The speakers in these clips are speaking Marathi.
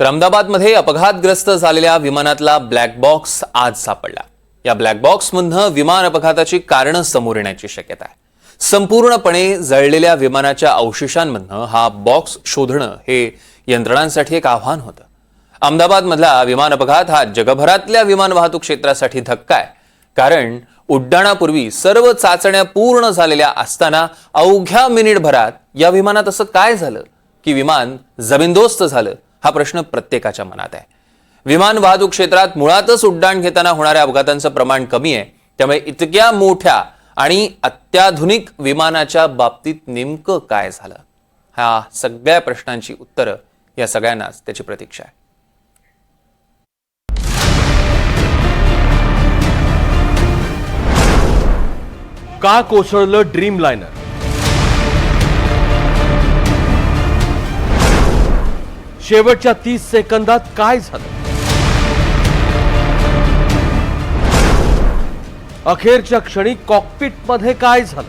तर अहमदाबादमध्ये अपघातग्रस्त झालेल्या विमानातला ब्लॅक बॉक्स आज सापडला. या ब्लॅक बॉक्समधनं विमान अपघाताची कारणं समोर येण्याची शक्यता आहे. संपूर्णपणे जळलेल्या विमानाच्या अवशेषांमधनं हा बॉक्स शोधणं हे यंत्रणांसाठी एक आव्हान होतं. अहमदाबादमधला विमान अपघात हा जगभरातल्या विमान वाहतूक क्षेत्रासाठी धक्का आहे. कारण उड्डाणापूर्वी सर्व चाचण्या पूर्ण झालेल्या असताना अवघ्या मिनिटभरात या विमानात असं काय झालं? की विमान जमीनदोस्त झालं. हा प्रश्न प्रत्येकाच्या मनात आहे. विमान वाहतूक क्षेत्रात मुळातच उड्डाण घेताना होणाऱ्या अपघातांचं प्रमाण कमी आहे. त्यामुळे इतक्या मोठ्या आणि अत्याधुनिक विमानाच्या बाबतीत नेमकं काय झालं? ह्या सगळ्या प्रश्नांची उत्तरं या सगळ्यांनाच त्याची प्रतीक्षा आहे. का कोसळलं ड्रीम लायनर शेवटच्या तीस सेकंदात काय झालं? अखेरच्या क्षणी कॉकपिटमध्ये काय झालं?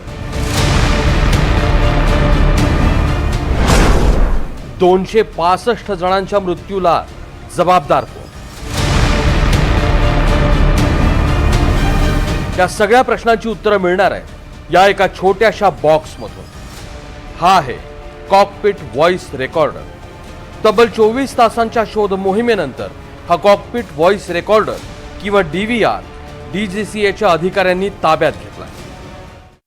दोनशे पासष्ट जणांच्या मृत्यूला जबाबदार कोण? त्या सगळ्या प्रश्नांची उत्तरं मिळणार आहे या एका छोट्याशा बॉक्समधून हा आहे कॉकपिट व्हॉइस रेकॉर्डर. तब्बल चोवीस तासांच्या शोध मोहिमेनंतर हा कॉकपिट व्हॉइस रेकॉर्डर किंवा D V R D G C एच्या अधिकाऱ्यांनी ताब्यात घेतला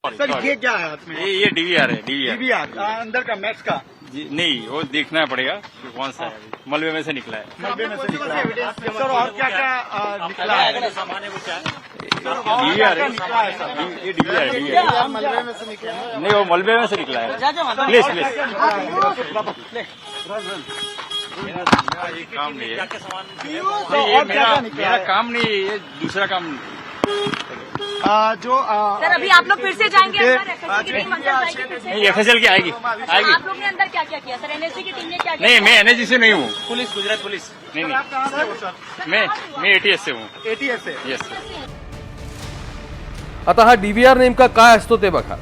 सर ये क्या है हाथ में ये ये डीवीआर है डीवीआर डीवीआर अंदर का का जी नहीं वो देखना पड़ेगा कि कौन सा है मलबे में से निकला है। मलबे में से निकला है। सर और क्या क्या निकला है? डीवीआर है निकला है सर? ये डीवीआर है डीवीआर मलबे में से निकला है? नहीं वो मलबे में से निकला है। Please please. ये काम नहीं है। ये क्या मेरा क्या है? काम नहीं है ये दूसरा काम जो आ, सर अभी आप लोग फिर से जाएंगे? अंदर एफएसएल की टीम अंदर जाएगी फिर से? नहीं एफएसएल की आएगी। आएगी। आप लोग ने अंदर क्या? क्या किया सर एनएससी की टीम ने क्या? क्या नहीं? मैं एनएसजी से नहीं हूँ। Police Gujarat police. नहीं से हो नहीं मैं मैं एटीएस से हूँ। एटीएस से? यस आता हा डीव्हीआर नेमका काय असतो ते बघा.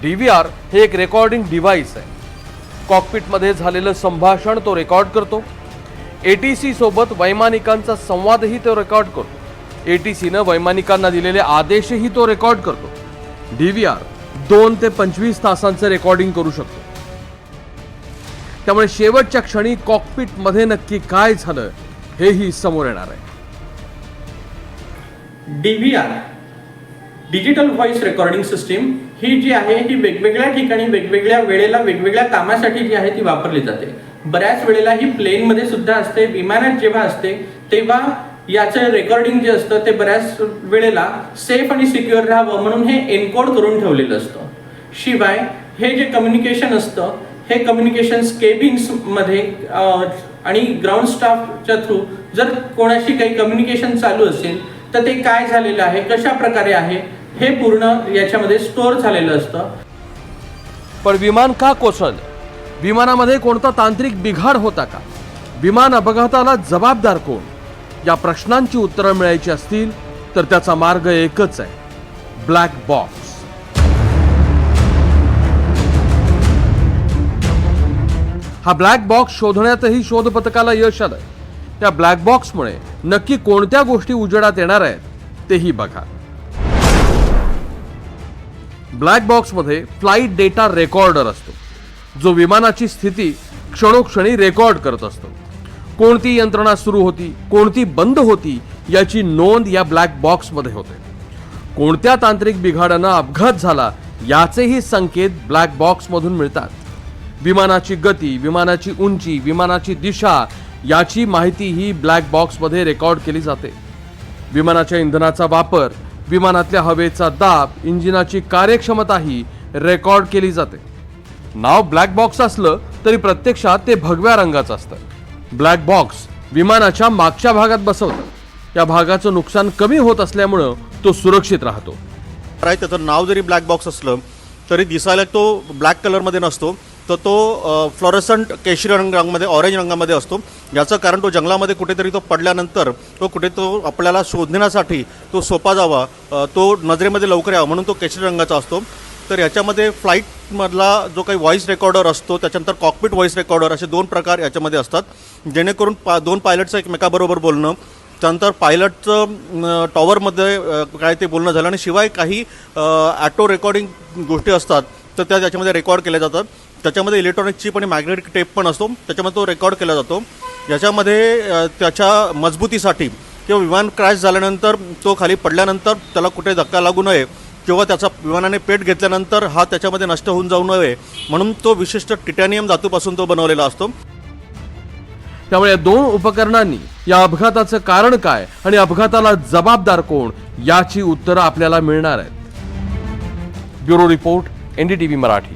डीव्हीआर हे एक रेकॉर्डिंग डिव्हाइस आहे. कॉकपिटमध्ये झालेलं संभाषण तो रेकॉर्ड करतो. एटीसी सोबत वैमानिकांचा संवादही तो रेकॉर्ड करतो. एटीसीनं वैमानिकांना दिलेले आदेशही तो रेकॉर्ड करतो. डीव्हीआर दोन ते पंचवीस तासांचं रेकॉर्डिंग करू शकतो. त्यामुळे शेवटच्या क्षणी कॉकपिटमध्ये नक्की काय झालं हेही समोर येणार आहे. D V R digital voice recording system ही जी आहे ही वेगवेगळ्या ठिकाणी वेगवेगळ्या वेळेला वेगवेगळ्या कामासाठी जी आहे ती वापरली जाते. बऱ्याच वेळेला ही प्लेनमध्ये सुद्धा असते विमानात जेव्हा असते तेव्हा याचं रेकॉर्डिंग जे असतं ते बऱ्याच वेळेला सेफ आणि सिक्युअर राहावं म्हणून हे एन्कोड करून ठेवलेलं असतं. शिवाय हे जे कम्युनिकेशन असतं हे कम्युनिकेशनमध्ये आणि ग्राउंड स्टाफच्या थ्रू जर कोणाशी काही कम्युनिकेशन चालू असेल तर ते काय झालेलं आहे कशा प्रकारे आहे हे पूर्ण याच्यामध्ये स्टोअर झालेलं असतं. पण विमान का कोसळलं? विमानामध्ये कोणता तांत्रिक बिघाड होता का? विमान अपघाताला जबाबदार कोण? या प्रश्नांची उत्तरं मिळायची असतील तर त्याचा मार्ग एकच आहे. ब्लॅक बॉक्स हा ब्लॅक बॉक्स शोधण्यातही शोध पथकाला यश आलं त्या ब्लॅक बॉक्समुळे नक्की कोणत्या गोष्टी उजेडात येणार आहेत तेही बघा. ब्लॅक बॉक्समध्ये फ्लाईट डेटा रेकॉर्डर असतो. जो विमानाची स्थिती क्षणोक्षणी रेकॉर्ड करत असतो. कोणती यंत्रणा सुरू होती कोणती बंद होती याची नोंद या ब्लॅक बॉक्समध्ये होते. कोणत्या तांत्रिक बिघाडानं अपघात झाला याचेही संकेत ब्लॅक बॉक्समधून मिळतात. विमानाची गती विमानाची उंची विमानाची दिशा याची माहिती ही ब्लॅक बॉक्समध्ये रेकॉर्ड केली जाते. विमानाच्या इंधनाचा वापर विमानातल्या हवेचा दाब इंजिनाची कार्यक्षमताही रेकॉर्ड केली जाते. नाव ब्लॅक बॉक्स असलं तरी प्रत्यक्षात ते भगव्या रंगाचं असतं. ब्लॅक बॉक्स विमानाच्या मागच्या भागात बसवतात. या भागाचं नुकसान कमी होत असल्यामुळं तो सुरक्षित राहतो. त्याचं नाव जरी ब्लॅक बॉक्स असलं तरी दिसायला तो ब्लॅक कलरमध्ये नसतो. तर तो फ्लोरेसंट केशरी रंग रंगामध्ये ऑरेंज रंगामध्ये असतो. याचं कारण तो जंगलामध्ये कुठेतरी तो पडल्यानंतर तो कुठे तो आपल्याला शोधण्यासाठी तो सोपा जावा तो नजरेमध्ये लवकर यावा. म्हणून तो केशरी रंगाचा असतो. तर याच्यामध्ये फ्लाईटमधला जो काही व्हॉईस रेकॉर्डर असतो त्याच्यानंतर कॉकपिट व्हॉईस रेकॉर्डर असे दोन प्रकार याच्यामध्ये असतात. जेणेकरून पा दोन पायलटचं एकमेकाबरोबर बोलणं त्यानंतर पायलटचं टॉवरमध्ये काय ते बोलणं झालं आणि शिवाय काही ॲटो रेकॉर्डिंग गोष्टी असतात तर त्या त्याच्यामध्ये रेकॉर्ड केल्या जातात. त्याच्यामध्ये इलेक्ट्रॉनिक चिप आणि मॅग्नेटिक टेप पण असतो. त्याच्यामध्ये तो रेकॉर्ड केला जातो. याच्यामध्ये त्याच्या मजबूतीसाठी किंवा विमान क्रॅश झाल्यानंतर तो खाली पडल्यानंतर त्याला कुठे धक्का लागू नये किंवा त्याचा विमानाने पेट घेतल्यानंतर हा त्याच्यामध्ये नष्ट होऊन जाऊ नये म्हणून तो विशिष्ट टिटॅनियम धातूपासून तो बनवलेला असतो. त्यामुळे या दोन उपकरणांनी या अपघाताचं कारण काय आणि अपघाताला जबाबदार कोण याची उत्तरं आपल्याला मिळणार आहेत. Bureau report NDTV Marathi.